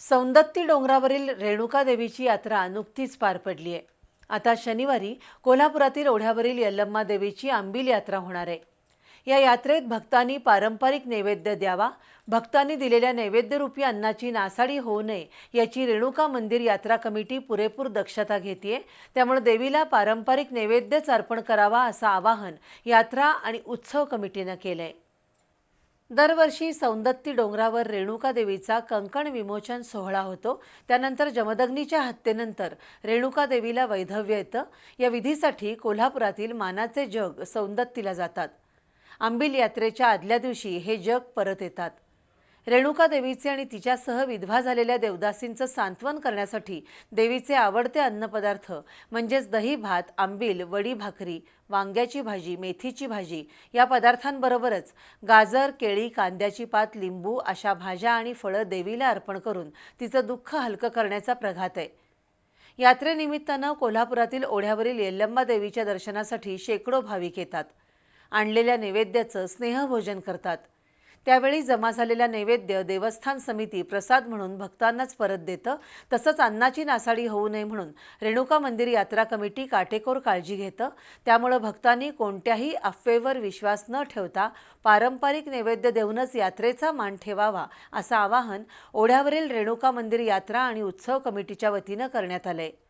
सौंदत्ती डोंगरावरील रेणुका देवीची यात्रा नुकतीच पार पडली आहे. आता शनिवारी कोल्हापुरातील ओढ्यावरील यल्लम्मा देवीची आंबील यात्रा होणार आहे. या यात्रेत भक्तांनी पारंपरिक नैवेद्य द्यावा भक्तांनी दिलेल्या नैवेद्यरूपी अन्नाची नासाडी होऊ नये याची रेणुका मंदिर यात्रा कमिटी पुरेपूर दक्षता घेते त्यामुळे देवीला पारंपरिक नैवेद्यच अर्पण करावा असं आवाहन यात्रा आणि उत्सव कमिटीनं केलं आहे दरवर्षी सौंदत्ती डोंगरावर रेणुका देवीचा कंकण विमोचन सोहळा होतो. त्यानंतर जमदग्नीच्या हत्येनंतर रेणुका देवीला वैधव्य येतं. या विधीसाठी कोल्हापुरातील मानाचे जग सौंदत्तीला जातात. आंबील यात्रेच्या आदल्या दिवशी हे जग परत येतात. रेणुका देवीचे आणि तिच्यासह विधवा झालेल्या देवदासींचं सांत्वन करण्यासाठी देवीचे आवडते अन्नपदार्थ म्हणजेच दही भात आंबील वडी भाकरी वांग्याची भाजी मेथीची भाजी या पदार्थांबरोबरच गाजर केळी कांद्याची पात लिंबू अशा भाज्या आणि फळं देवीला अर्पण करून तिचं दुःख हलकं करण्याचा प्रघात आहे. यात्रेनिमित्तानं कोल्हापुरातील ओढ्यावरील येल्लंबा देवीच्या दर्शनासाठी शेकडो भाविक येतात. आणलेल्या नैवेद्याचं स्नेहभोजन करतात. त्यावेळी जमा झालेला नैवेद्य देवस्थान समिती प्रसाद म्हणून भक्तांनाच परत देतं तसंच अन्नाची नासाडी होऊ नये म्हणून रेणुका मंदिर यात्रा कमिटी काटेकोर काळजी घेतं. त्यामुळं भक्तांनी कोणत्याही अफवेवर विश्वास न ठेवता पारंपरिक नैवेद्य देऊनच यात्रेचा मान ठेवावा असं आवाहन ओढ्यावरील रेणुका मंदिर यात्रा आणि उत्सव कमिटीच्या वतीनं करण्यात आलं आहे